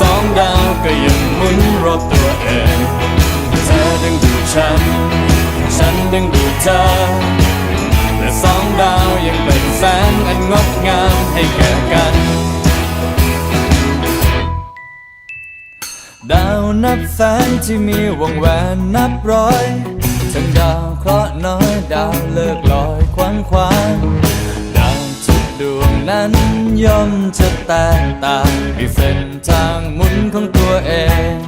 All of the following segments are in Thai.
สองดาวก็ยังหมุนรอบตัวเองเธอดึงดูดฉัน ฉันดึงดูดเธอแต่สองดาวยังเป็นแสงอันงดงามให้แก่กัน ดาวนับแสนที่มีวงแหวนนับร้อย ทั้งดาวเคราะห์น้อยดาวเลิกลอยควันควานดาวทุกดวง นั้นย่อมจะแตกต่างมีเส้นทางหมุนของตัวเอง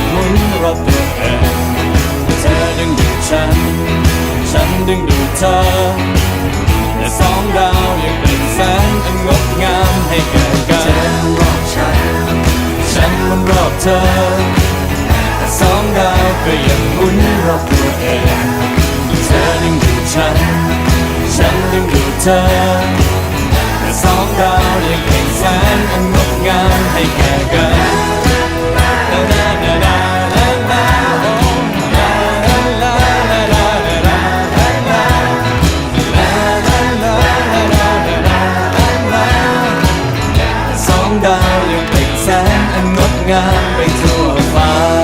ดึงดูดเธอและสองดาวยังเป็นแสงอันงดงามให้แก่กันฉันรอบฉันฉันมันรอบเธอแต่สองดาวก็ยังหมุนรอบตัวเองเธอดึงดูดฉันฉันดึงดูดเธอแต่สองดาวยังเป็นแสงอันงดงามให้แก่กัน งามไปทั่วฟ้า